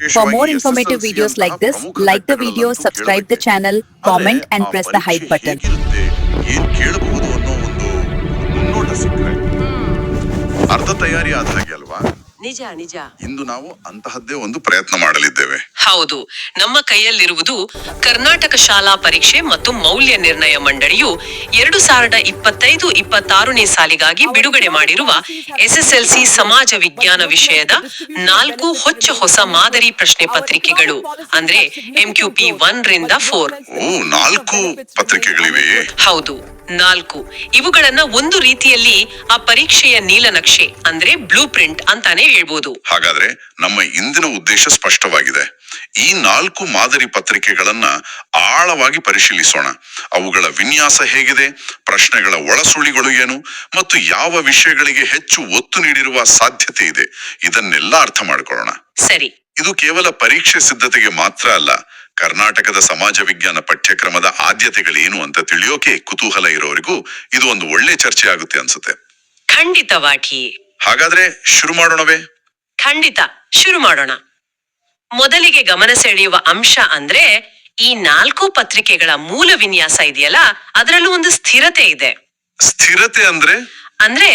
For more informative videos like this, like the video, subscribe the channel, comment and press the hype button. ಏನ್ ಕೇಳಬಹುದು ಅನ್ನೋ ಒಂದು ಮುನ್ನೋಟ ಸಿಕ್ಕರೆ ಅರ್ಧ ತಯಾರಿ ಆದ ಹಾಗೆ ಅಲ್ವಾ ನಿಜ ನಿಜ. ಇಂದು ನಾವು ಅಂತಹದ್ದೇ ಒಂದು ಪ್ರಯತ್ನ ಮಾಡಲಿದ್ದೇವೆ. ಹೌದು. ನಮ್ಮ ಕೈಯಲ್ಲಿರುವುದು ಕರ್ನಾಟಕ ಶಾಲಾ ಪರೀಕ್ಷೆ ಮತ್ತು ಮೌಲ್ಯ ನಿರ್ಣಯ ಮಂಡಳಿಯು ಎರಡು ಸಾವಿರದ ಇಪ್ಪತ್ತೈದು ಇಪ್ಪತ್ತಾರನೇ ಸಾಲಿಗಾಗಿ ಬಿಡುಗಡೆ ಮಾಡಿರುವ ಎಸ್ಎಸ್ಎಲ್ಸಿ ಸಮಾಜ ವಿಜ್ಞಾನ ವಿಷಯದ ನಾಲ್ಕು ಹೊಚ್ಚ ಹೊಸ ಮಾದರಿ ಪ್ರಶ್ನೆ ಪತ್ರಿಕೆಗಳು ಅಂದ್ರೆ ಎಂಕ್ಯೂಪಿ ಒನ್ ರಿಂದ ಫೋರ್ ಓ ನಾಲ್ಕು ಪತ್ರಿಕೆಗಳಿವೆ ಹೌದು. ನಾಲ್ಕು. ಇವುಗಳನ್ನ ಒಂದು ರೀತಿಯಲ್ಲಿ ಆ ಪರೀಕ್ಷೆಯ ನೀಲನಕ್ಷೆ ಅಂದ್ರೆ ಬ್ಲೂ ಪ್ರಿಂಟ್ ಅಂತಾನೆ ಹೇಳ್ಬೋದು. ಹಾಗಾದ್ರೆ ನಮ್ಮ ಇಂದಿನ ಉದ್ದೇಶ ಸ್ಪಷ್ಟವಾಗಿದೆ. ಈ ನಾಲ್ಕು ಮಾದರಿ ಪತ್ರಿಕೆಗಳನ್ನ ಆಳವಾಗಿ ಪರಿಶೀಲಿಸೋಣ. ಅವುಗಳ ವಿನ್ಯಾಸ ಹೇಗಿದೆ ಪ್ರಶ್ನೆಗಳ ಒಳಸುಳಿಗಳು ಏನು ಮತ್ತು ಯಾವ ವಿಷಯಗಳಿಗೆ ಹೆಚ್ಚು ಒತ್ತು ನೀಡಿರುವ ಸಾಧ್ಯತೆ ಇದೆ. ಇದನ್ನೆಲ್ಲ ಅರ್ಥ ಮಾಡಿಕೊಳ್ಳೋಣ. ಸರಿ. ಇದು ಕೇವಲ ಪರೀಕ್ಷೆ ಸಿದ್ಧತೆಗೆ ಮಾತ್ರ ಅಲ್ಲ ಕರ್ನಾಟಕದ ಸಮಾಜ ವಿಜ್ಞಾನ ಪಠ್ಯಕ್ರಮದ ಆದ್ಯತೆಗಳೇನು ಅಂತ ತಿಳಿಯೋಕೆ ಕುತೂಹಲ ಇರೋರಿಗೂ ಇದು ಒಂದು ಒಳ್ಳೆ ಚರ್ಚೆ ಆಗುತ್ತೆ ಅನ್ಸುತ್ತೆ. ಖಂಡಿತವಾಗಿ ಹಾಗಾದ್ರೆ ಶುರು ಮಾಡೋಣವೇ? ಖಂಡಿತ. ಶುರು ಮಾಡೋಣ. ಮೊದಲಿಗೆ ಗಮನ ಸೆಳೆಯುವ ಅಂಶ ಅಂದ್ರೆ ಈ ನಾಲ್ಕು ಪತ್ರಿಕೆಗಳ ಮೂಲ ವಿನ್ಯಾಸ ಇದೆಯಲ್ಲ ಅದರಲ್ಲೂ ಒಂದು ಸ್ಥಿರತೆ ಇದೆ. ಸ್ಥಿರತೆ ಅಂದ್ರೆ? ಅಂದ್ರೆ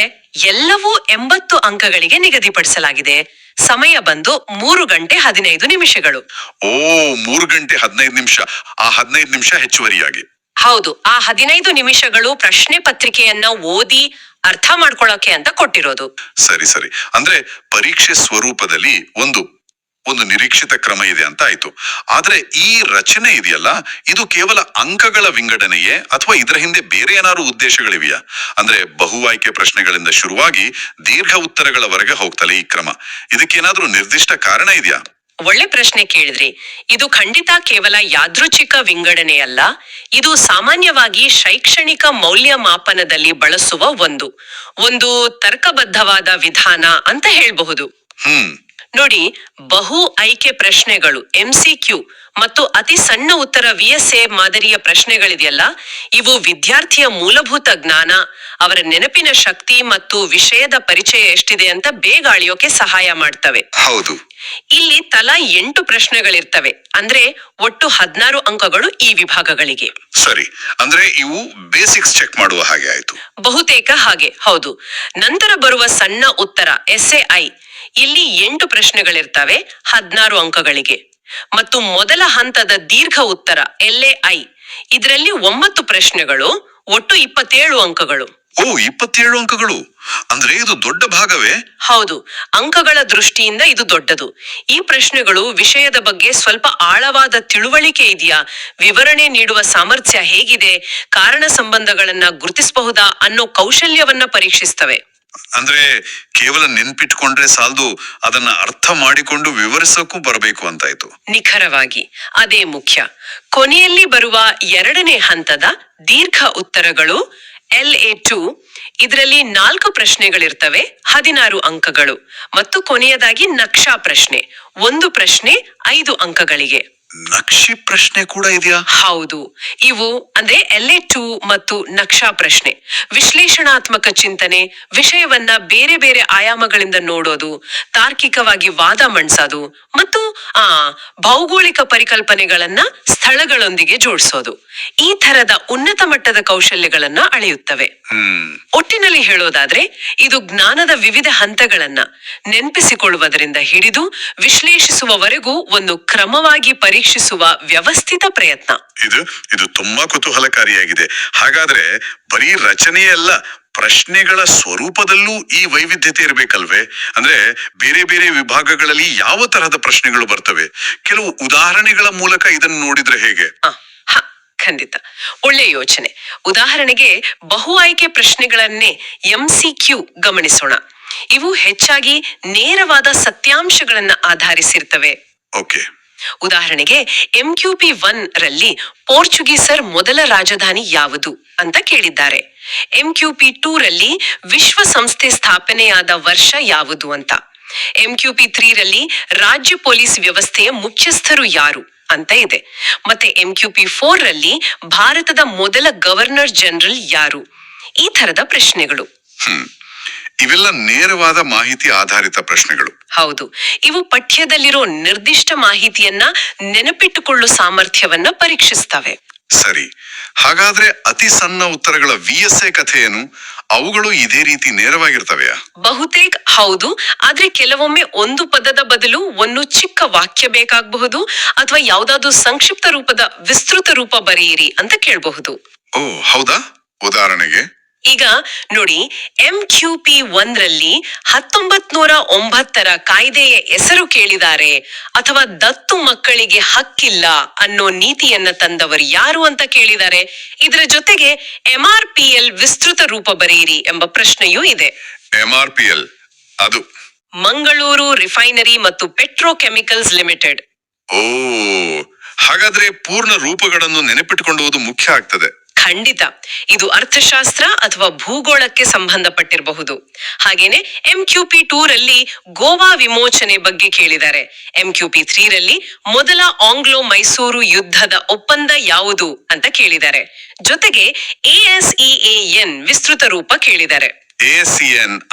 ಎಲ್ಲವೂ ಎಂಬತ್ತು ಅಂಕಗಳಿಗೆ ನಿಗದಿಪಡಿಸಲಾಗಿದೆ. ಸಮಯ ಬಂದು ಮೂರು ಗಂಟೆ ಹದಿನೈದು ನಿಮಿಷಗಳು. ಓ ಮೂರು ಗಂಟೆ ಹದಿನೈದು ನಿಮಿಷ. ಆ ಹದಿನೈದು ನಿಮಿಷ ಹೆಚ್ಚುವರಿಯಾಗಿ. ಹೌದು ಆ ಹದಿನೈದು ನಿಮಿಷಗಳು ಪ್ರಶ್ನೆ ಪತ್ರಿಕೆಯನ್ನ ಓದಿ ಅರ್ಥ ಮಾಡ್ಕೊಳ್ಳೋಕೆ ಅಂತ ಕೊಟ್ಟಿರೋದು. ಸರಿ ಸರಿ. ಅಂದ್ರೆ ಪರೀಕ್ಷೆ ಸ್ವರೂಪದಲ್ಲಿ ಒಂದು ಒಂದು ನಿರೀಕ್ಷಿತ ಕ್ರಮ ಇದೆ ಅಂತ ಆಯ್ತು. ಆದ್ರೆ ಈ ರಚನೆ ಇದೆಯಲ್ಲ ಇದು ಕೇವಲ ಅಂಕಗಳ ವಿಂಗಡಣೆಯೇ ಅಥವಾ ಇದರ ಹಿಂದೆ ಬೇರೆ ಏನಾದ್ರು ಉದ್ದೇಶಗಳಿವೆಯಾ? ಅಂದ್ರೆ ಬಹು ಆಯ್ಕೆ ಪ್ರಶ್ನೆಗಳಿಂದ ಶುರುವಾಗಿ ದೀರ್ಘ ಉತ್ತರಗಳವರೆಗೆ ಹೋಗ್ತಲೆ ಈ ಕ್ರಮ. ಇದಕ್ಕೇನಾದ್ರೂ ನಿರ್ದಿಷ್ಟ ಕಾರಣ ಇದೆಯಾ? ಒಳ್ಳೆ ಪ್ರಶ್ನೆ ಕೇಳಿದ್ರಿ. ಇದು ಖಂಡಿತ ಕೇವಲ ಯಾದೃಚ್ಛಿಕ ವಿಂಗಡಣೆಯಲ್ಲ ಇದು ಸಾಮಾನ್ಯವಾಗಿ ಶೈಕ್ಷಣಿಕ ಮೌಲ್ಯಮಾಪನದಲ್ಲಿ ಬಳಸುವ ಒಂದು ಒಂದು ತರ್ಕಬದ್ಧವಾದ ವಿಧಾನ ಅಂತ ಹೇಳಬಹುದು. ಹ್ಮ್. ನೋಡಿ ಬಹು ಆಯ್ಕೆ ಪ್ರಶ್ನೆಗಳು ಎಂಸಿಕ್ಯೂ ಮತ್ತು ಅತಿ ಸಣ್ಣ ಉತ್ತರ ವಿ ಎಸ್ ಎ ಮಾದರಿಯ ಪ್ರಶ್ನೆಗಳಿದೆಯಲ್ಲ ಇವು ವಿದ್ಯಾರ್ಥಿಯ ಮೂಲಭೂತ ಜ್ಞಾನ ಅವರ ನೆನಪಿನ ಶಕ್ತಿ ಮತ್ತು ವಿಷಯದ ಪರಿಚಯ ಎಷ್ಟಿದೆ ಅಂತ ಬೇಗ ಅಳಿಯೋಕೆ ಸಹಾಯ ಮಾಡ್ತವೆ. ಹೌದು. ಇಲ್ಲಿ ತಲಾ ಎಂಟು ಪ್ರಶ್ನೆಗಳಿರ್ತವೆ ಅಂದ್ರೆ ಒಟ್ಟು ಹದಿನಾರು ಅಂಕಗಳು ಈ ವಿಭಾಗಗಳಿಗೆ. ಸರಿ ಅಂದ್ರೆ ಇವು ಬೇಸಿಕ್ಸ್ ಚೆಕ್ ಮಾಡುವ ಹಾಗೆ ಆಯ್ತು. ಬಹುತೇಕ ಹಾಗೆ ಹೌದು. ನಂತರ ಬರುವ ಸಣ್ಣ ಉತ್ತರ ಎಸ್ಎಐ ಇಲ್ಲಿ ಎಂಟು ಪ್ರಶ್ನೆಗಳಿರ್ತವೆ ಹದಿನಾರು ಅಂಕಗಳಿಗೆ. ಮತ್ತು ಮೊದಲ ಹಂತದ ದೀರ್ಘ ಉತ್ತರ ಎಲ್ಎಐ ಇದರಲ್ಲಿ ಒಂಬತ್ತು ಪ್ರಶ್ನೆಗಳು ಒಟ್ಟು ಇಪ್ಪತ್ತೇಳು ಅಂಕಗಳು. ಓ ಇಪ್ಪತ್ತೇಳು ಅಂಕಗಳು. ಅಂದ್ರೆ ಇದು ದೊಡ್ಡ ಭಾಗವೇ? ಹೌದು ಅಂಕಗಳ ದೃಷ್ಟಿಯಿಂದ ಇದು ದೊಡ್ಡದು. ಈ ಪ್ರಶ್ನೆಗಳು ವಿಷಯದ ಬಗ್ಗೆ ಸ್ವಲ್ಪ ಆಳವಾದ ತಿಳುವಳಿಕೆ ಇದೆಯಾ? ವಿವರಣೆ ನೀಡುವ ಸಾಮರ್ಥ್ಯ ಹೇಗಿದೆ? ಕಾರಣ ಸಂಬಂಧಗಳನ್ನ ಗುರುತಿಸಬಹುದಾ ಅನ್ನೋ ಕೌಶಲ್ಯವನ್ನ ಪರೀಕ್ಷಿಸ್ತವೆ. ಅಂದ್ರೆ ಕೇವಲ ನೆನ್ಪಿಟ್ಕೊಂಡ್ರೆ ಸಾಲದು, ಅದನ್ನ ಅರ್ಥ ಮಾಡಿಕೊಂಡು ವಿವರಿಸಕ್ಕೂ ಬರಬೇಕು ಅಂತಾಯ್ತು. ನಿಖರವಾಗಿ, ಅದೇ ಮುಖ್ಯ. ಕೊನೆಯಲ್ಲಿ ಬರುವ ಎರಡನೇ ಹಂತದ ದೀರ್ಘ ಉತ್ತರಗಳು ಎಲ್ ಎ ಟು ಇದರಲ್ಲಿ ನಾಲ್ಕು ಪ್ರಶ್ನೆಗಳಿರ್ತವೆ, ಹದಿನಾರು ಅಂಕಗಳು. ಮತ್ತು ಕೊನೆಯದಾಗಿ ನಕ್ಷಾ ಪ್ರಶ್ನೆ, ಒಂದು ಪ್ರಶ್ನೆ, ಐದು ಅಂಕಗಳಿಗೆ. ನಕ್ಷಿ ಪ್ರಶ್ನೆ ಕೂಡ ಇದೆಯಾ? ಹೌದು. ಇವು ಅಂದ್ರೆ ಎಲ್ಎ ಟು ಮತ್ತು ನಕ್ಷಾ ಪ್ರಶ್ನೆ. ವಿಶ್ಲೇಷಣಾತ್ಮಕ ಚಿಂತನೆ ವಿಷಯವನ್ನ ಬೇರೆ ಬೇರೆ ಆಯಾಮಗಳಿಂದ ನೋಡೋದು ತಾರ್ಕಿಕವಾಗಿ ವಾದ ಮಂಡಿಸೋದು ಮತ್ತು ಆ ಭೌಗೋಳಿಕ ಪರಿಕಲ್ಪನೆಗಳನ್ನ ಸ್ಥಳಗಳೊಂದಿಗೆ ಜೋಡಿಸೋದು. ಈ ತರದ ಉನ್ನತ ಮಟ್ಟದ ಕೌಶಲ್ಯಗಳನ್ನ ಅಳೆಯುತ್ತವೆ. ಹ್ಮ್. ಒಟ್ಟಿನಲ್ಲಿ ಹೇಳೋದಾದ್ರೆ ಇದು ಜ್ಞಾನದ ವಿವಿಧ ಹಂತಗಳನ್ನ ನೆನಪಿಸಿಕೊಳ್ಳುವುದರಿಂದ ಹಿಡಿದು ವಿಶ್ಲೇಷಿಸುವವರೆಗೂ ಒಂದು ಕ್ರಮವಾಗಿ ಪರೀಕ್ಷಿಸುವ ವ್ಯವಸ್ಥಿತ ಪ್ರಯತ್ನ. ಇದು ಇದು ತುಂಬಾ ಕುತೂಹಲಕಾರಿಯಾಗಿದೆ. ಹಾಗಾದ್ರೆ ಬರೀ ರಚನೆಯಲ್ಲ ಪ್ರಶ್ನೆಗಳ ಸ್ವರೂಪದಲ್ಲೂ ಈ ವೈವಿಧ್ಯತೆ ಇರಬೇಕಲ್ವೇ? ಅಂದ್ರೆ ಬೇರೆ ಬೇರೆ ವಿಭಾಗಗಳಲ್ಲಿ ಯಾವ ತರಹದ ಪ್ರಶ್ನೆಗಳು ಬರ್ತವೆ? ಕೆಲವು ಉದಾಹರಣೆಗಳ ಮೂಲಕ ಇದನ್ನು ನೋಡಿದ್ರೆ ಹೇಗೆ? ಖಂಡಿತ. ಒಳ್ಳೆ ಯೋಚನೆ. ಉದಾಹರಣೆಗೆ ಬಹು ಆಯ್ಕೆ ಪ್ರಶ್ನೆಗಳನ್ನೇ ಎಂಸಿಕ್ಯೂ ಗಮನಿಸೋಣ. ಇವು ಹೆಚ್ಚಾಗಿ ನೇರವಾದ ಸತ್ಯಾಂಶಗಳನ್ನ ಆಧರಿಸಿರ್ತವೆ. ಓಕೆ. ಉದಾಹರಣೆಗೆ ಎಂಕ್ಯೂಪಿ ಒನ್ ರಲ್ಲಿ ಪೋರ್ಚುಗೀಸರ್ ಮೊದಲ ರಾಜಧಾನಿ ಯಾವುದು ಅಂತ ಕೇಳಿದ್ದಾರೆ. ಎಂಕ್ಯೂಪಿ ಟೂ ರಲ್ಲಿ ವಿಶ್ವಸಂಸ್ಥೆ ಸ್ಥಾಪನೆಯಾದ ವರ್ಷ ಯಾವುದು ಅಂತ. ಎಂಕ್ಯೂಪಿ ತ್ರೀ ರಲ್ಲಿ ರಾಜ್ಯ ಪೊಲೀಸ್ ವ್ಯವಸ್ಥೆಯ ಮುಖ್ಯಸ್ಥರು ಯಾರು ಅಂತ ಇದೆ. ಮತ್ತೆ ಎಂಕ್ಯೂಪಿ ಫೋರ್ ರಲ್ಲಿ ಭಾರತದ ಮೊದಲ ಗವರ್ನರ್ ಜನರಲ್ ಯಾರು? ಈ ತರದ ಪ್ರಶ್ನೆಗಳು. ಇವೆಲ್ಲ ನೇರವಾದ ಮಾಹಿತಿ ಆಧಾರಿತ ಪ್ರಶ್ನೆಗಳು. ಹೌದು. ಇವು ಪಠ್ಯದಲ್ಲಿರೋ ನಿರ್ದಿಷ್ಟ ಮಾಹಿತಿಯನ್ನ ನೆನಪಿಟ್ಟುಕೊಳ್ಳೋ ಸಾಮರ್ಥ್ಯವನ್ನ ಪರೀಕ್ಷಿಸ್ತವೆ. ಸರಿ. ಹಾಗಾದ್ರೆ ಅತಿ ಸಣ್ಣ ಉತ್ತರಗಳ ವಿ ಎಸ್ ಎ ಅವುಗಳು ಇದೇ ರೀತಿ ನೇರವಾಗಿರ್ತವೆಯಾ? ಬಹುತೇಕ ಹೌದು. ಆದ್ರೆ ಕೆಲವೊಮ್ಮೆ ಒಂದು ಪದದ ಬದಲು ಒಂದು ಚಿಕ್ಕ ವಾಕ್ಯ ಬೇಕಾಗಬಹುದು ಅಥವಾ ಯಾವ್ದಾದ್ರು ಸಂಕ್ಷಿಪ್ತ ರೂಪದ ವಿಸ್ತೃತ ರೂಪ ಬರೆಯಿರಿ ಅಂತ ಕೇಳಬಹುದು. ಓ ಹೌದಾ? ಉದಾಹರಣೆಗೆ ಈಗ ನೋಡಿ ಎಂ ಕ್ಯೂ ಪಿ ಒಂದ್ರಲ್ಲಿ ಹತ್ತೊಂಬತ್ ನೂರ ಒಂಬತ್ತರ ಕಾಯ್ದೆಯ ಹೆಸರು ಕೇಳಿದ್ದಾರೆ ಅಥವಾ ದತ್ತು ಮಕ್ಕಳಿಗೆ ಹಕ್ಕಿಲ್ಲ ಅನ್ನೋ ನೀತಿಯನ್ನ ತಂದವರು ಯಾರು ಅಂತ ಕೇಳಿದ್ದಾರೆ ಇದರ ಜೊತೆಗೆ ಎಂಆರ್ ಪಿ ಎಲ್ ವಿಸ್ತೃತ ರೂಪ ಬರೆಯಿರಿ ಎಂಬ ಪ್ರಶ್ನೆಯೂ ಇದೆ. ಎಂ ಆರ್ ಪಿ ಎಲ್ ಅದು. ಮಂಗಳೂರು ರಿಫೈನರಿ ಮತ್ತು ಪೆಟ್ರೋಕೆಮಿಕಲ್ಸ್ ಲಿಮಿಟೆಡ್. ಓ ಹಾಗಾದ್ರೆ ಪೂರ್ಣ ರೂಪಗಳನ್ನು ನೆನಪಿಟ್ಟುಕೊಳ್ಳುವುದು ಮುಖ್ಯ ಆಗ್ತದೆ. ಖಂಡಿತ. ಇದು ಅರ್ಥಶಾಸ್ತ್ರ ಅಥವಾ ಭೂಗೋಳಕ್ಕೆ ಸಂಬಂಧಪಟ್ಟಿರಬಹುದು. ಹಾಗೇನೆ ಎಂ ಕ್ಯೂ ಪಿ ಟೂರ್ ಅಲ್ಲಿ ಗೋವಾ ವಿಮೋಚನೆ ಬಗ್ಗೆ ಕೇಳಿದ್ದಾರೆ. ಎಂ ಕ್ಯೂ ಪಿ ತ್ರೀ ರಲ್ಲಿ ಮೊದಲ ಆಂಗ್ಲೋ ಮೈಸೂರು ಯುದ್ಧದ ಒಪ್ಪಂದ ಯಾವುದು ಅಂತ ಕೇಳಿದ್ದಾರೆ. ಜೊತೆಗೆ ಎಎಸ್ಇಎಎನ್ ವಿಸ್ತೃತ ರೂಪ ಕೇಳಿದ್ದಾರೆ. ಎ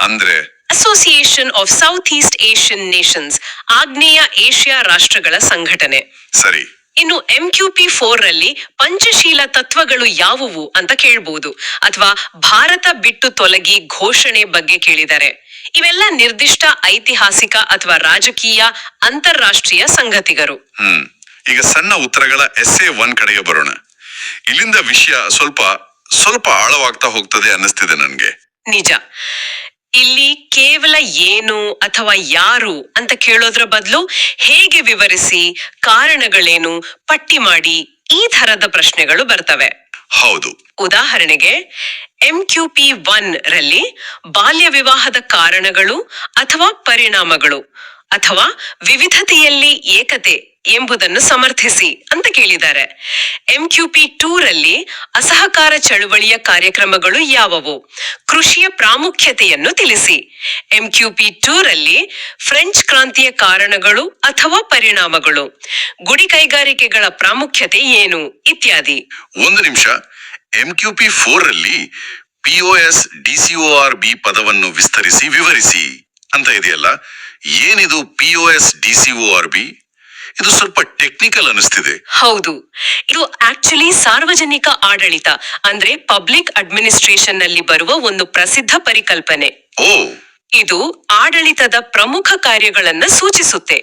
ಅಂದ್ರೆ? Association of South East Asian Nations ಆಗ್ನೇಯ ಏಷ್ಯಾ ರಾಷ್ಟ್ರಗಳ ಸಂಘಟನೆ. ಸರಿ. ಇನ್ನು ಎಂ ಕ್ಯೂ ಪಿ ಫೋರ್ ರಲ್ಲಿ ಪಂಚಶೀಲ ತತ್ವಗಳು ಯಾವುವು ಅಂತ ಕೇಳ್ಬೋದು. ಅಥವಾ ಭಾರತ ಬಿಟ್ಟು ತೊಲಗಿ ಘೋಷಣೆ ಬಗ್ಗೆ ಕೇಳಿದ್ದಾರೆ ಇವೆಲ್ಲ ನಿರ್ದಿಷ್ಟ ಐತಿಹಾಸಿಕ ಅಥವಾ ರಾಜಕೀಯ ಅಂತಾರಾಷ್ಟ್ರೀಯ ಸಂಗತಿಗರು. ಹ್ಮ್. ಈಗ ಸಣ್ಣ ಉತ್ತರಗಳ ಎಸ್ ಎ ಒನ್ ಕಡೆಗೆ ಬರೋಣ. ಇಲ್ಲಿಂದ ವಿಷಯ ಸ್ವಲ್ಪ ಸ್ವಲ್ಪ ಆಳವಾಗ್ತಾ ಹೋಗ್ತದೆ ಅನ್ನಿಸ್ತಿದೆ ನನ್ಗೆ. ನಿಜ. ಇಲ್ಲಿ ಕೇವಲ ಏನು ಅಥವಾ ಯಾರು ಅಂತ ಕೇಳೋದ್ರ ಬದಲು ಹೇಗೆ ವಿವರಿಸಿ ಕಾರಣಗಳೇನು ಪಟ್ಟಿ ಮಾಡಿ ಈ ತರದ ಪ್ರಶ್ನೆಗಳು ಬರ್ತವೆ. ಹೌದು. ಉದಾಹರಣೆಗೆ ಎಂ ಕ್ಯೂ ಪಿ ಒನ್ ರಲ್ಲಿ ಬಾಲ್ಯ ವಿವಾಹದ ಕಾರಣಗಳು ಅಥವಾ ಪರಿಣಾಮಗಳು. ಅಥವಾ ವಿವಿಧತೆಯಲ್ಲಿ ಏಕತೆ ಎಂಬುದನ್ನು ಸಮರ್ಥಿಸಿ ಅಂತ ಕೇಳಿದ್ದಾರೆ. ಎಂ ಕ್ಯೂ ಪಿ ಟೂ ರಲ್ಲಿ ಅಸಹಕಾರ ಚಳುವಳಿಯ ಕಾರ್ಯಕ್ರಮಗಳು ಯಾವುವು? ಕೃಷಿಯ ಪ್ರಾಮುಖ್ಯತೆಯನ್ನು ತಿಳಿಸಿ. ಎಂ ಕ್ಯೂ ಪಿ ಟೂ ರಲ್ಲಿ ಫ್ರೆಂಚ್ ಕ್ರಾಂತಿಯ ಕಾರಣಗಳು ಅಥವಾ ಪರಿಣಾಮಗಳು? ಗುಡಿ ಕೈಗಾರಿಕೆಗಳ ಪ್ರಾಮುಖ್ಯತೆ ಏನು? ಇತ್ಯಾದಿ. ಒಂದು ನಿಮಿಷ. ಎಂ ಕ್ಯೂ ಪಿ ಫೋರ್ ಅಲ್ಲಿ ಪಿಒಎಸ್ ಡಿಸಿಒಆರ್ ಬಿ ಪದವನ್ನು ವಿಸ್ತರಿಸಿ ವಿವರಿಸಿ ಅಂತ ಇದೆಯಲ್ಲ? ಏನಿದು ಪಿಒಎಸ್ ಆರ್ ಬಿ ಇದು ಸ್ವಲ್ಪ ಟೆಕ್ನಿಕಲ್ ಅನಿಸ್ತಿದೆ ಹೌದು. ಇದು ಆಕ್ಚುಲಿ ಸಾರ್ವಜನಿಕ ಆಡಳಿತ ಅಂದ್ರೆ ಪಬ್ಲಿಕ್ ಅಡ್ಮಿನಿಸ್ಟ್ರೇಷನ್ನಲ್ಲಿ ಬರುವ ಒಂದು ಪ್ರಸಿದ್ಧ ಪರಿಕಲ್ಪನೆ. ಓ. ಇದು ಆಡಳಿತದ ಪ್ರಮುಖ ಕಾರ್ಯಗಳನ್ನ ಸೂಚಿಸುತ್ತೆ.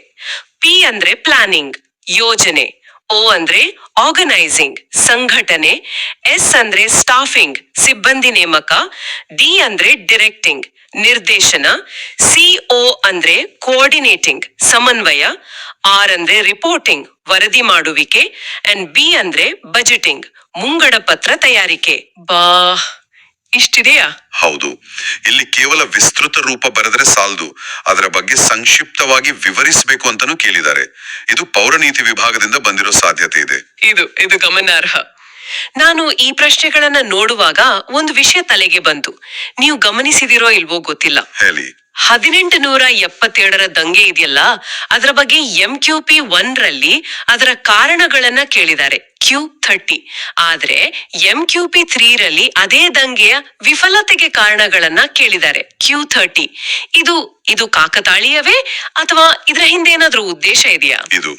ಪಿ ಅಂದ್ರೆ ಪ್ಲಾನಿಂಗ್ ಯೋಜನೆ. ಓ ಅಂದ್ರೆ ಆರ್ಗನೈಸಿಂಗ್ ಸಂಘಟನೆ, ಎಸ್ ಅಂದ್ರೆ ಸ್ಟಾಫಿಂಗ್ ಸಿಬ್ಬಂದಿ ನೇಮಕ, ಡಿ ಅಂದ್ರೆ ಡಿರೆಕ್ಟಿಂಗ್ ನಿರ್ದೇಶನ ಸಿಒ ಅಂದ್ರೆ ಕೋಆರ್ಡಿನೇಟಿಂಗ್ ಸಮನ್ವಯ, ಆರ್ ಅಂದ್ರೆ ರಿಪೋರ್ಟಿಂಗ್ ವರದಿ ಮಾಡುವಿಕೆ ಅಂಡ್ ಬಿ ಅಂದ್ರೆ ಬಜೆಟಿಂಗ್ ಮುಂಗಡ ಪತ್ರ ತಯಾರಿಕೆ. ಬಾ. ಇಷ್ಟಿದೆಯಾ? ಹೌದು. ಇಲ್ಲಿ ಕೇವಲ ವಿಸ್ತೃತ ರೂಪ ಬರೆದ್ರೆ ಸಾಲದು. ಅದರ ಬಗ್ಗೆ ಸಂಕ್ಷಿಪ್ತವಾಗಿ ವಿವರಿಸಬೇಕು ಅಂತಾನೂ ಕೇಳಿದ್ದಾರೆ. ಇದು ಪೌರನೀತಿ ವಿಭಾಗದಿಂದ ಬಂದಿರೋ ಸಾಧ್ಯತೆ ಇದೆ. ಇದು ಇದು ಗಮನಾರ್ಹ. ನಾನು ಈ ಪ್ರಶ್ನೆಗಳನ್ನ ನೋಡುವಾಗ ಒಂದು ವಿಷಯ ತಲೆಗೆ ಬಂತು ನೀವು ಗಮನಿಸಿದಿರೋ ಇಲ್ವೋ ಗೊತ್ತಿಲ್ಲ. ಹೇಳಿ. ಹದಿನೆಂಟು ನೂರ ಎಪ್ಪತ್ತೇಳರ ದಂಗೆ ಇದೆಯಲ್ಲ ಅದರ ಬಗ್ಗೆ ಎಂ ಕ್ಯೂ ಪಿ ಒನ್ ರಲ್ಲಿ ಅದರ ಕಾರಣಗಳನ್ನ ಕೇಳಿದ್ದಾರೆ ಕ್ಯೂ ಥರ್ಟಿ ಆದ್ರೆ ಎಂ ಕ್ಯೂ ಪಿ ತ್ರೀ ರಲ್ಲಿ ಅದೇ ದಂಗೆಯ ವಿಫಲತೆಗೆ ಕಾರಣಗಳನ್ನ ಕೇಳಿದ್ದಾರೆ ಕ್ಯೂ ಥರ್ಟಿ ಇದು ಇದು ಕಾಕತಾಳೀಯವೇ ಅಥವಾ ಇದರ ಹಿಂದೆ ಏನಾದ್ರೂ ಉದ್ದೇಶ ಇದೆಯಾ? ಇದು.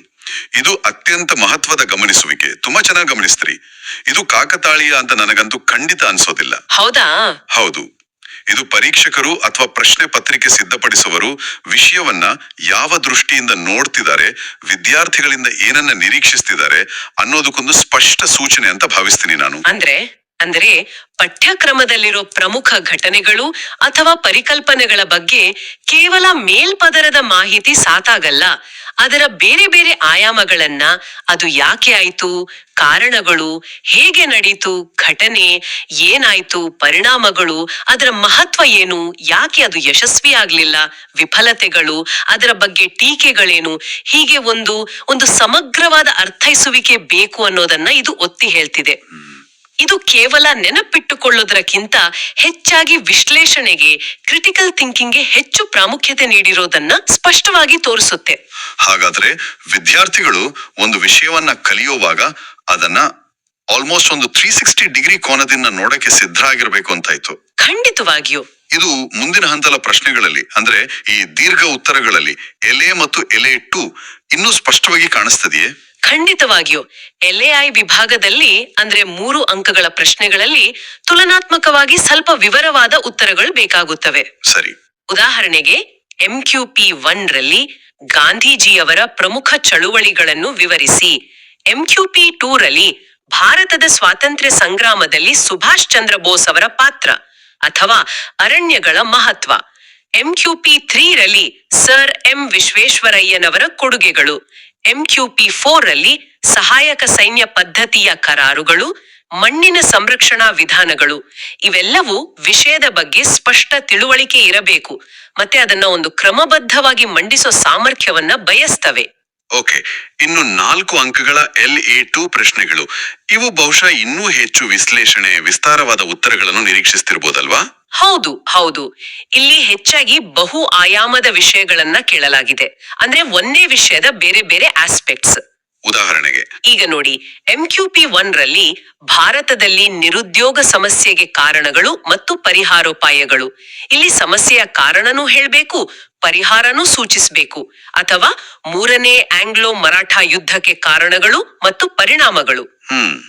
ಇದು ಅತ್ಯಂತ ಮಹತ್ವದ ಗಮನಿಸುವಿಕೆ. ತುಂಬಾ ಚೆನ್ನಾಗಿ ಗಮನಿಸ್ತೀರಿ. ಇದು ಕಾಕತಾಳೀಯ ಅಂತ ನನಗಂತೂ ಖಂಡಿತ ಅನ್ಸೋದಿಲ್ಲ. ಹೌದಾ? ಹೌದು. ಇದು ಪರೀಕ್ಷಕರು ಅಥವಾ ಪ್ರಶ್ನೆ ಪತ್ರಿಕೆ ಸಿದ್ಧಪಡಿಸುವರು ವಿಷಯವನ್ನ ಯಾವ ದೃಷ್ಟಿಯಿಂದ ನೋಡ್ತಿದ್ದಾರೆ ವಿದ್ಯಾರ್ಥಿಗಳಿಂದ ಏನನ್ನ ನಿರೀಕ್ಷಿಸ್ತಿದ್ದಾರೆ ಅನ್ನೋದಕ್ಕೊಂದು ಸ್ಪಷ್ಟ ಸೂಚನೆ ಅಂತ ಭಾವಿಸ್ತೀನಿ ನಾನು. ಅಂದ್ರೆ? ಅಂದ್ರೆ ಪಠ್ಯಕ್ರಮದಲ್ಲಿರೋ ಪ್ರಮುಖ ಘಟನೆಗಳು ಅಥವಾ ಪರಿಕಲ್ಪನೆಗಳ ಬಗ್ಗೆ ಕೇವಲ ಮೇಲ್ಪದರದ ಮಾಹಿತಿ ಸಾತಾಗಲ್ಲ ಅದರ ಬೇರೆ ಬೇರೆ ಆಯಾಮಗಳನ್ನ ಅದು ಯಾಕೆ ಆಯ್ತು, ಕಾರಣಗಳು, ಹೇಗೆ ನಡೀತು, ಘಟನೆ, ಏನಾಯ್ತು, ಪರಿಣಾಮಗಳು, ಅದರ ಮಹತ್ವ ಏನು, ಯಾಕೆ ಅದು ಯಶಸ್ವಿ ಆಗ್ಲಿಲ್ಲ, ವಿಫಲತೆಗಳು, ಅದರ ಬಗ್ಗೆ ಟೀಕೆಗಳೇನು, ಹೀಗೆ ಒಂದು ಒಂದು ಸಮಗ್ರವಾದ ಅರ್ಥೈಸುವಿಕೆ ಬೇಕು ಅನ್ನೋದನ್ನ ಇದು ಒತ್ತಿ ಹೇಳ್ತಿದೆ. ಇದು ಕೇವಲ ನೆನಪಿಟ್ಟುಕೊಳ್ಳೋದ್ರಕ್ಕಿಂತ ಹೆಚ್ಚಾಗಿ ವಿಶ್ಲೇಷಣೆಗೆ ಕ್ರಿಟಿಕಲ್ ಥಿಂಕಿಂಗ್ಗೆ ಹೆಚ್ಚು ಪ್ರಾಮುಖ್ಯತೆ ನೀಡಿರೋದನ್ನ ಸ್ಪಷ್ಟವಾಗಿ ತೋರಿಸುತ್ತೆ. ಹಾಗಾದ್ರೆ ವಿದ್ಯಾರ್ಥಿಗಳು ಒಂದು ವಿಷಯವನ್ನ ಕಲಿಯುವಾಗ ಅದನ್ನ ಆಲ್ಮೋಸ್ಟ್ ಒಂದು ತ್ರೀ ಸಿಕ್ಸ್ಟಿ ಡಿಗ್ರಿ ಕೋನದಿಂದ ನೋಡಕ್ಕೆ ಸಿದ್ಧರಾಗಿರ್ಬೇಕು ಅಂತಾಯ್ತು. ಖಂಡಿತವಾಗಿಯೂ. ಇದು ಮುಂದಿನ ಹಂತದ ಪ್ರಶ್ನೆಗಳಲ್ಲಿ ಅಂದ್ರೆ ಈ ದೀರ್ಘ ಉತ್ತರಗಳಲ್ಲಿ ಎಲೆ ಮತ್ತು ಎಲೆ ಟು ಇನ್ನೂ ಸ್ಪಷ್ಟವಾಗಿ ಕಾಣಿಸ್ತದೆಯೇ? ಖಂಡಿತವಾಗಿಯೂ ಎಲ್ಎಐ ವಿಭಾಗದಲ್ಲಿ ಅಂದ್ರೆ ಮೂರು ಅಂಕಗಳ ಪ್ರಶ್ನೆಗಳಲ್ಲಿ ತುಲನಾತ್ಮಕವಾಗಿ ಸ್ವಲ್ಪ ವಿವರವಾದ ಉತ್ತರಗಳು ಬೇಕಾಗುತ್ತವೆ. ಸರಿ. ಉದಾಹರಣೆಗೆ ಎಂಕ್ಯೂಪಿ ಒನ್ ರಲ್ಲಿ ಗಾಂಧೀಜಿಯವರ ಪ್ರಮುಖ ಚಳುವಳಿಗಳನ್ನು ವಿವರಿಸಿ. ಎಂಕ್ಯೂಪಿ ಟೂ ರಲ್ಲಿ ಭಾರತದ ಸ್ವಾತಂತ್ರ್ಯ ಸಂಗ್ರಾಮದಲ್ಲಿ ಸುಭಾಷ್ ಚಂದ್ರ ಬೋಸ್ ಅವರ ಪಾತ್ರ ಅಥವಾ ಅರಣ್ಯಗಳ ಮಹತ್ವ. ಎಂಕ್ಯೂಪಿ ತ್ರೀ ರಲ್ಲಿ ಸರ್ ಎಂ ವಿಶ್ವೇಶ್ವರಯ್ಯನವರ ಕೊಡುಗೆಗಳು. ಎಂಕ್ಯೂಪಿ ಫೋರ್ ರಲ್ಲಿ ಸಹಾಯಕ ಸೈನ್ಯ ಪದ್ಧತಿಯ ಕರಾರುಗಳು, ಮಣ್ಣಿನ ಸಂರಕ್ಷಣಾ ವಿಧಾನಗಳು, ಇವೆಲ್ಲವೂ ವಿಷಯದ ಬಗ್ಗೆ ಸ್ಪಷ್ಟ ತಿಳುವಳಿಕೆ ಇರಬೇಕು. ಮತ್ತೆ ಅದನ್ನ ಒಂದು ಕ್ರಮಬದ್ಧವಾಗಿ ಮಂಡಿಸೋ ಸಾಮರ್ಥ್ಯವನ್ನ ಬಯಸ್ತವೆ. ಓಕೆ ಇನ್ನು ನಾಲ್ಕು ಅಂಕಗಳ ಎಲ್ ಎ ಟು ಪ್ರಶ್ನೆಗಳು. ಇವು ಬಹುಶಃ ಇನ್ನೂ ಹೆಚ್ಚು ವಿಶ್ಲೇಷಣೆ, ವಿಸ್ತಾರವಾದ ಉತ್ತರಗಳನ್ನು ನಿರೀಕ್ಷಿಸ್ತಿರ್ಬೋದಲ್ವಾ? ಹೌದು ಹೌದು. ಇಲ್ಲಿ ಹೆಚ್ಚಾಗಿ ಬಹು ಆಯಾಮದ ವಿಷಯಗಳನ್ನ ಕೇಳಲಾಗಿದೆ. ಅಂದ್ರೆ ಒಂದೇ ವಿಷಯದ ಬೇರೆ ಬೇರೆ ಆಸ್ಪೆಕ್ಟ್ಸ್ ಉದಾಹರಣೆಗೆ. ಈಗ ನೋಡಿ ಎಂಕ್ಯೂಪಿ ಒನ್ ರಲ್ಲಿ ಭಾರತದಲ್ಲಿ ನಿರುದ್ಯೋಗ ಸಮಸ್ಯೆಗೆ ಕಾರಣಗಳು ಮತ್ತು ಪರಿಹಾರೋಪಾಯಗಳು. ಇಲ್ಲಿ ಸಮಸ್ಯೆಯ ಕಾರಣನೂ ಹೇಳ್ಬೇಕು ಪರಿಹಾರನೂ ಸೂಚಿಸಬೇಕು. ಅಥವಾ ಮೂರನೇ ಆಂಗ್ಲೋ ಮರಾಠ ಯುದ್ಧಕ್ಕೆ ಕಾರಣಗಳು ಮತ್ತು ಪರಿಣಾಮಗಳು. ಹ್ಮ್.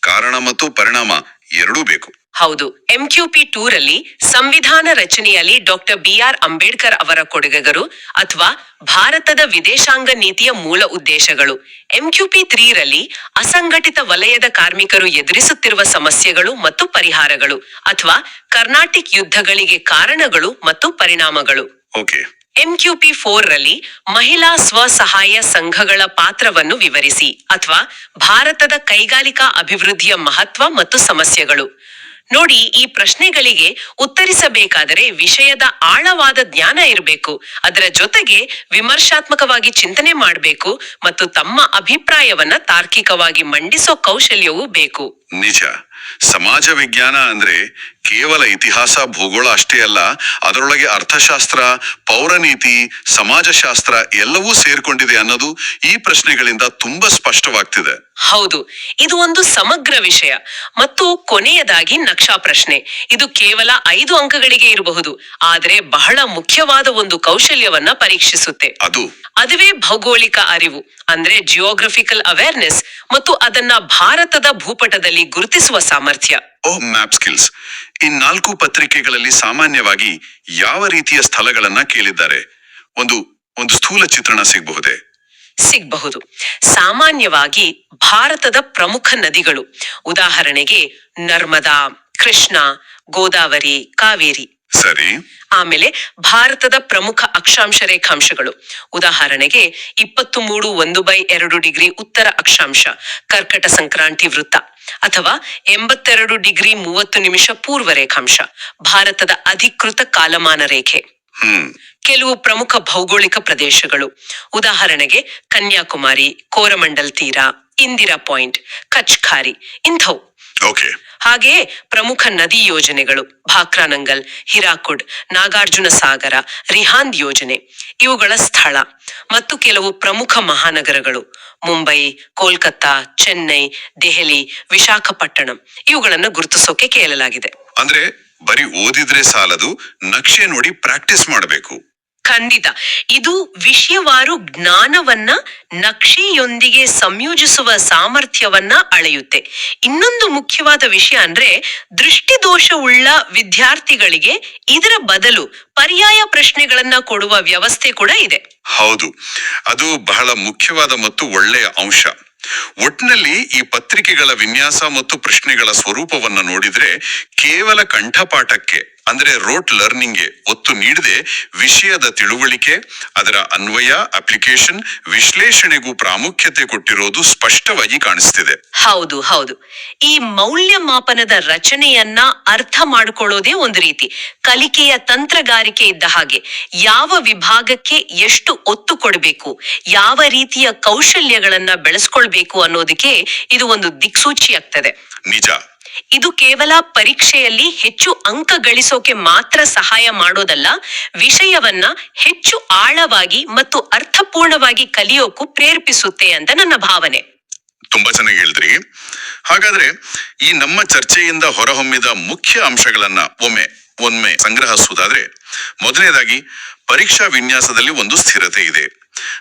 ಕಾರಣ ಮತ್ತು ಪರಿಣಾಮ ಎರಡೂ ಬೇಕು. ಹೌದು ಎಂಕ್ಯೂಪಿ ಕ್ಯೂಪಿ ಟೂರಲ್ಲಿ ಸಂವಿಧಾನ ರಚನೆಯಲ್ಲಿ ಡಾಕ್ಟರ್ ಬಿ ಆರ್ ಅಂಬೇಡ್ಕರ್ ಅವರ ಕೊಡುಗೆಗಳು ಅಥವಾ ಭಾರತದ ವಿದೇಶಾಂಗ ನೀತಿಯ ಮೂಲ ಉದ್ದೇಶಗಳು. ಎಂಕ್ಯೂಪಿ ತ್ರೀ ರಲ್ಲಿ ಅಸಂಘಟಿತ ವಲಯದ ಕಾರ್ಮಿಕರು ಎದುರಿಸುತ್ತಿರುವ ಸಮಸ್ಯೆಗಳು ಮತ್ತು ಪರಿಹಾರಗಳು ಅಥವಾ ಕರ್ನಾಟಿಕ್ ಯುದ್ಧಗಳಿಗೆ ಕಾರಣಗಳು ಮತ್ತು ಪರಿಣಾಮಗಳು. ಓಕೆ ಎಂಕ್ಯೂಪಿ ಫೋರ್ ರಲ್ಲಿ ಮಹಿಳಾ ಸ್ವಸಹಾಯ ಸಂಘಗಳ ಪಾತ್ರವನ್ನು ವಿವರಿಸಿ ಅಥವಾ ಭಾರತದ ಕೈಗಾರಿಕಾ ಅಭಿವೃದ್ಧಿಯ ಮಹತ್ವ ಮತ್ತು ಸಮಸ್ಯೆಗಳು. ನೋಡಿ, ಈ ಪ್ರಶ್ನೆಗಳಿಗೆ ಉತ್ತರಿಸಬೇಕಾದರೆ ವಿಷಯದ ಆಳವಾದ ಜ್ಞಾನ ಇರಬೇಕು. ಅದರ ಜೊತೆಗೆ ವಿಮರ್ಶಾತ್ಮಕವಾಗಿ ಚಿಂತನೆ ಮಾಡಬೇಕು ಮತ್ತು ತಮ್ಮ ಅಭಿಪ್ರಾಯವನ್ನ ತಾರ್ಕಿಕವಾಗಿ ಮಂಡಿಸೋ ಕೌಶಲ್ಯವೂ ಬೇಕು. ನಿಜ. ಸಮಾಜ ವಿಜ್ಞಾನ ಅಂದ್ರೆ ಕೇವಲ ಇತಿಹಾಸ ಭೂಗೋಳ ಅಷ್ಟೇ ಅಲ್ಲ ಅದರೊಳಗೆ ಅರ್ಥಶಾಸ್ತ್ರ ಪೌರನೀತಿ ಸಮಾಜಶಾಸ್ತ್ರ ಎಲ್ಲವೂ ಸೇರ್ಕೊಂಡಿದೆ ಅನ್ನೋದು ಈ ಪ್ರಶ್ನೆಗಳಿಂದ ತುಂಬಾ ಸ್ಪಷ್ಟವಾಗ್ತಿದೆ. ಹೌದು ಇದು ಒಂದು ಸಮಗ್ರ ವಿಷಯ. ಮತ್ತು ಕೊನೆಯದಾಗಿ ನಕ್ಷಾ ಪ್ರಶ್ನೆ. ಇದು ಕೇವಲ ಐದು ಅಂಕಗಳಿಗೆ ಇರಬಹುದು ಆದರೆ ಬಹಳ ಮುಖ್ಯವಾದ ಒಂದು ಕೌಶಲ್ಯವನ್ನ ಪರೀಕ್ಷಿಸುತ್ತೆ. ಅದು. ಅದುವೇ ಭೌಗೋಳಿಕ ಅರಿವು ಅಂದ್ರೆ ಜಿಯೋಗ್ರಫಿಕಲ್ ಅವೇರ್ನೆಸ್ ಮತ್ತು ಅದನ್ನ ಭಾರತದ ಭೂಪಟದಲ್ಲಿ ಗುರುತಿಸುವ ಸಾಮರ್ಥ್ಯ. ಓ ಮ್ಯಾಪ್ ಸ್ಕಿಲ್ಸ್. ಈ ನಾಲ್ಕು ಪತ್ರಿಕೆಗಳಲ್ಲಿ ಸಾಮಾನ್ಯವಾಗಿ ಯಾವ ರೀತಿಯ ಸ್ಥಳಗಳನ್ನ ಕೇಳಿದ್ದಾರೆ? ಒಂದು ಒಂದು ಸ್ಥೂಲ ಚಿತ್ರಣ ಸಿಗಬಹುದೇ? ಸಿಗಬಹುದು. ಸಾಮಾನ್ಯವಾಗಿ ಭಾರತದ ಪ್ರಮುಖ ನದಿಗಳು. ಉದಾಹರಣೆಗೆ ನರ್ಮದಾ ಕೃಷ್ಣ ಗೋದಾವರಿ ಕಾವೇರಿ. ಸರಿ. ಆಮೇಲೆ ಭಾರತದ ಪ್ರಮುಖ ಅಕ್ಷಾಂಶ ರೇಖಾಂಶಗಳು. ಉದಾಹರಣೆಗೆ ಇಪ್ಪತ್ತು ಮೂರು ಒಂದು ಬೈ ಎರಡು ಡಿಗ್ರಿ ಉತ್ತರ ಅಕ್ಷಾಂಶ ಕರ್ಕಟ ಸಂಕ್ರಾಂತಿ ವೃತ್ತ. ಅಥವಾ ಎಂಬತ್ತೆರಡು ಡಿಗ್ರಿ ಮೂವತ್ತು ನಿಮಿಷ ಪೂರ್ವ ರೇಖಾಂಶ ಭಾರತದ ಅಧಿಕೃತ ಕಾಲಮಾನ ರೇಖೆ. ಕೆಲವು ಪ್ರಮುಖ ಭೌಗೋಳಿಕ ಪ್ರದೇಶಗಳು. ಉದಾಹರಣೆಗೆ ಕನ್ಯಾಕುಮಾರಿ ಕೋರಮಂಡಲ್ ತೀರ ಇಂದಿರಾ ಪಾಯಿಂಟ್ ಕಚ್ ಖಾರಿ ಇಂಥವು. ಓಕೆ ಹಾಗೆಯೇ ಪ್ರಮುಖ ನದಿ ಯೋಜನೆಗಳು ಭಾಕ್ರಾನಂಗಲ್ ಹಿರಾಕುಡ್ ನಾಗಾರ್ಜುನ ಸಾಗರ ರಿಹಾಂದ್ ಯೋಜನೆ ಇವುಗಳ ಸ್ಥಳ ಮತ್ತು ಕೆಲವು ಪ್ರಮುಖ ಮಹಾನಗರಗಳು ಮುಂಬೈ ಕೋಲ್ಕತ್ತಾ ಚೆನ್ನೈ ದೆಹಲಿ ವಿಶಾಖಪಟ್ಟಣಂ. ಇವುಗಳನ್ನು ಗುರುತಿಸೋಕೆ ಕೇಳಲಾಗಿದೆ. ಅಂದ್ರೆ ಬರೀ ಓದಿದ್ರೆ ಸಾಲದು ನಕ್ಷೆ ನೋಡಿ ಪ್ರಾಕ್ಟೀಸ್ ಮಾಡಬೇಕು. ಖಂಡಿತ. ಇದು ವಿಷಯವಾರು ಜ್ಞಾನವನ್ನ ನಕ್ಷೆಯೊಂದಿಗೆ ಸಂಯೋಜಿಸುವ ಸಾಮರ್ಥ್ಯವನ್ನ ಅಳೆಯುತ್ತೆ. ಇನ್ನೊಂದು ಮುಖ್ಯವಾದ ವಿಷಯ ಅಂದ್ರೆ ದೃಷ್ಟಿದೋಷವುಳ್ಳ ವಿದ್ಯಾರ್ಥಿಗಳಿಗೆ ಇದರ ಬದಲು ಪರ್ಯಾಯ ಪ್ರಶ್ನೆಗಳನ್ನ ಕೊಡುವ ವ್ಯವಸ್ಥೆ ಕೂಡ ಇದೆ. ಹೌದು. ಅದು ಬಹಳ ಮುಖ್ಯವಾದ ಮತ್ತು ಒಳ್ಳೆಯ ಅಂಶ. ಒಟ್ನಲ್ಲಿ ಈ ಪತ್ರಿಕೆಗಳ ವಿನ್ಯಾಸ ಮತ್ತು ಪ್ರಶ್ನೆಗಳ ಸ್ವರೂಪವನ್ನ ನೋಡಿದ್ರೆ ಕೇವಲ ಕಂಠಪಾಠಕ್ಕೆ ಅಂದ್ರೆ ರೋಟ್ ಲರ್ನಿಂಗ್ಗೆ ಒತ್ತು ನೀಡದೆ ವಿಷಯದ ತಿಳುವಳಿಕೆ ಅದರ ಅನ್ವಯ ಅಪ್ಲಿಕೇಶನ್ ವಿಶ್ಲೇಷಣೆಗೂ ಪ್ರಾಮುಖ್ಯತೆ ಕೊಟ್ಟಿರೋದು ಸ್ಪಷ್ಟವಾಗಿ ಕಾಣಿಸ್ತಿದೆ. ಹೌದು ಹೌದು. ಈ ಮೌಲ್ಯಮಾಪನದ ರಚನೆಯನ್ನ ಅರ್ಥ ಮಾಡಿಕೊಳ್ಳೋದೇ ಒಂದು ರೀತಿ. ಕಲಿಕೆಯ ತಂತ್ರಗಾರಿಕೆ ಇದ್ದ ಹಾಗೆ ಯಾವ ವಿಭಾಗಕ್ಕೆ ಎಷ್ಟು ಒತ್ತು ಕೊಡಬೇಕು ಯಾವ ರೀತಿಯ ಕೌಶಲ್ಯಗಳನ್ನ ಬೆಳೆಸ್ಕೊಳ್ಬೇಕು ಅನ್ನೋದಕ್ಕೆ ಇದು ಒಂದು ದಿಕ್ಸೂಚಿ ಆಗ್ತದೆ ನಿಜ. ಇದು ಕೇವಲ ಪರೀಕ್ಷೆಯಲ್ಲಿ ಹೆಚ್ಚು ಅಂಕ ಗಳಿಸೋಕೆ ಮಾತ್ರ ಸಹಾಯ ಮಾಡೋದಲ್ಲ ವಿಷಯವನ್ನ ಹೆಚ್ಚು ಆಳವಾಗಿ ಮತ್ತು ಅರ್ಥಪೂರ್ಣವಾಗಿ ಕಲಿಯೋಕು ಪ್ರೇರೇಪಿಸುತ್ತೆ ಅಂತ ನನ್ನ ಭಾವನೆ. ತುಂಬಾ ಚೆನ್ನಾಗಿ ಹೇಳಿದ್ರಿ. ಹಾಗಾದ್ರೆ ಈ ನಮ್ಮ ಚರ್ಚೆಯಿಂದ ಹೊರಹೊಮ್ಮಿದ ಮುಖ್ಯ ಅಂಶಗಳನ್ನ ಒಮ್ಮೆ ಒಮ್ಮೆ ಸಂಗ್ರಹಿಸುವುದಾದ್ರೆ ಮೊದಲನೇದಾಗಿ ಪರೀಕ್ಷಾ ವಿನ್ಯಾಸದಲ್ಲಿ ಒಂದು ಸ್ಥಿರತೆ ಇದೆ.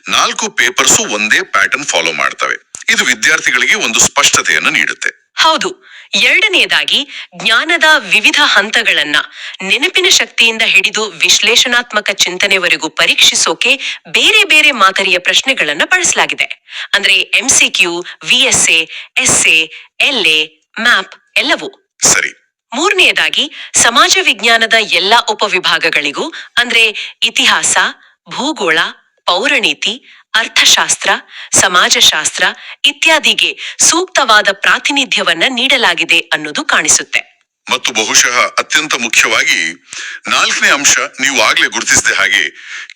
ನಾಲ್ಕು ಪೇಪರ್ಸು ಒಂದೇ ಪ್ಯಾಟರ್ನ್ ಫಾಲೋ ಮಾಡ್ತವೆ. ಇದು ವಿದ್ಯಾರ್ಥಿಗಳಿಗೆ ಒಂದು ಸ್ಪಷ್ಟತೆಯನ್ನು ನೀಡುತ್ತೆ. ಹೌದು. ಎರಡನೆಯದಾಗಿ ಜ್ಞಾನದ ವಿವಿಧ ಹಂತಗಳನ್ನ ನೆನಪಿನ ಶಕ್ತಿಯಿಂದ ಹಿಡಿದು ವಿಶ್ಲೇಷಣಾತ್ಮಕ ಚಿಂತನೆವರೆಗೂ ಪರೀಕ್ಷಿಸೋಕೆ ಬೇರೆ ಬೇರೆ ಮಾದರಿಯ ಪ್ರಶ್ನೆಗಳನ್ನ ಬಳಸಲಾಗಿದೆ. ಅಂದ್ರೆ MCQ VSA SA LA map ಎಲ್ಲವೂ. ಸರಿ. ಮೂರನೆಯದಾಗಿ ಸಮಾಜ ವಿಜ್ಞಾನದ ಎಲ್ಲಾ ಉಪವಿಭಾಗಗಳಿಗೂ ಅಂದ್ರೆ ಇತಿಹಾಸ ಭೂಗೋಳ ಪೌರನೀತಿ ಅರ್ಥಶಾಸ್ತ್ರ, ಸಮಾಜಶಾಸ್ತ್ರ ಇತ್ಯಾದಿಗೆ ಸೂಕ್ತವಾದ ಪ್ರಾತಿನಿಧ್ಯವನ್ನ ನೀಡಲಾಗಿದೆ ಅನ್ನೋದು ಕಾಣಿಸುತ್ತೆ. ಮತ್ತು ಬಹುಶಃ ಅತ್ಯಂತ ಮುಖ್ಯವಾಗಿ ನಾಲ್ಕನೇ ಅಂಶ ನೀವು ಆಗ್ಲೇ ಗುರುತಿಸಿದ ಹಾಗೆ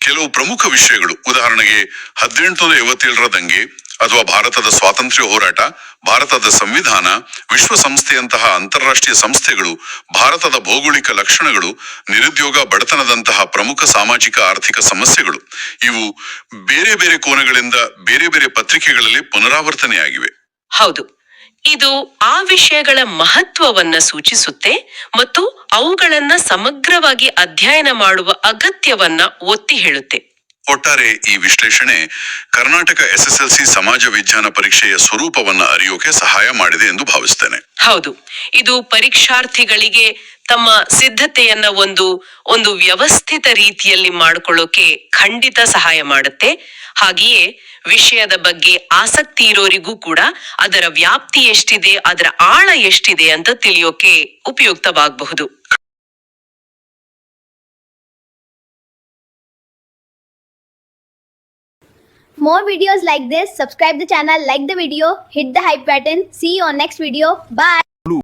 ಕೆಲವು ಪ್ರಮುಖ ವಿಷಯಗಳು. ಉದಾಹರಣೆಗೆ ಹದಿನೆಂಟುನೂರ ಐವತ್ತೇಳರ ದಂಗೆ ಅಥವಾ ಭಾರತದ ಸ್ವಾತಂತ್ರ್ಯ ಹೋರಾಟ, ಭಾರತದ ಸಂವಿಧಾನ, ವಿಶ್ವಸಂಸ್ಥೆಯಂತಹ ಅಂತಾರಾಷ್ಟ್ರೀಯ ಸಂಸ್ಥೆಗಳು, ಭಾರತದ ಭೌಗೋಳಿಕ ಲಕ್ಷಣಗಳು, ನಿರುದ್ಯೋಗ ಬಡತನದಂತಹ ಪ್ರಮುಖ ಸಾಮಾಜಿಕ ಆರ್ಥಿಕ ಸಮಸ್ಯೆಗಳು, ಇವು ಬೇರೆ ಬೇರೆ ಕೋನಗಳಿಂದ ಬೇರೆ ಬೇರೆ ಪತ್ರಿಕೆಗಳಲ್ಲಿ ಪುನರಾವರ್ತನೆಯಾಗಿವೆ. ಹೌದು. ಇದು ಆ ವಿಷಯಗಳ ಮಹತ್ವವನ್ನ ಸೂಚಿಸುತ್ತೆ ಮತ್ತು ಅವುಗಳನ್ನ ಸಮಗ್ರವಾಗಿ ಅಧ್ಯಯನ ಮಾಡುವ ಅಗತ್ಯವನ್ನ ಒತ್ತಿ ಹೇಳುತ್ತೆ. ಒಟ್ಟಾರೆ ಈ ವಿಶ್ಲೇಷಣೆ ಕರ್ನಾಟಕ ಎಸ್ಎಸ್ಎಲ್ಸಿ ಸಮಾಜ ವಿಜ್ಞಾನ ಪರೀಕ್ಷೆಯ ಸ್ವರೂಪವನ್ನ ಅರಿಯೋಕೆ ಸಹಾಯ ಮಾಡಿದೆ ಎಂದು ಭಾವಿಸ್ತೇನೆ. ಹೌದು. ಇದು ಪರೀಕ್ಷಾರ್ಥಿಗಳಿಗೆ ತಮ್ಮ ಸಿದ್ಧತೆಯನ್ನ ಒಂದು ಒಂದು ವ್ಯವಸ್ಥಿತ ರೀತಿಯಲ್ಲಿ ಮಾಡ್ಕೊಳ್ಳೋಕೆ ಖಂಡಿತ ಸಹಾಯ ಮಾಡುತ್ತೆ. ಹಾಗೆಯೇ ವಿಷಯದ ಬಗ್ಗೆ ಆಸಕ್ತಿ ಇರೋರಿಗೂ ಕೂಡ ಅದರ ವ್ಯಾಪ್ತಿ ಎಷ್ಟಿದೆ, ಅದರ ಆಳ ಎಷ್ಟಿದೆ ಅಂತ ತಿಳಿಯೋಕೆ ಉಪಯುಕ್ತವಾಗಬಹುದು. More videos like this, subscribe the channel, like the video, hit the hype button. See you on next video. Bye.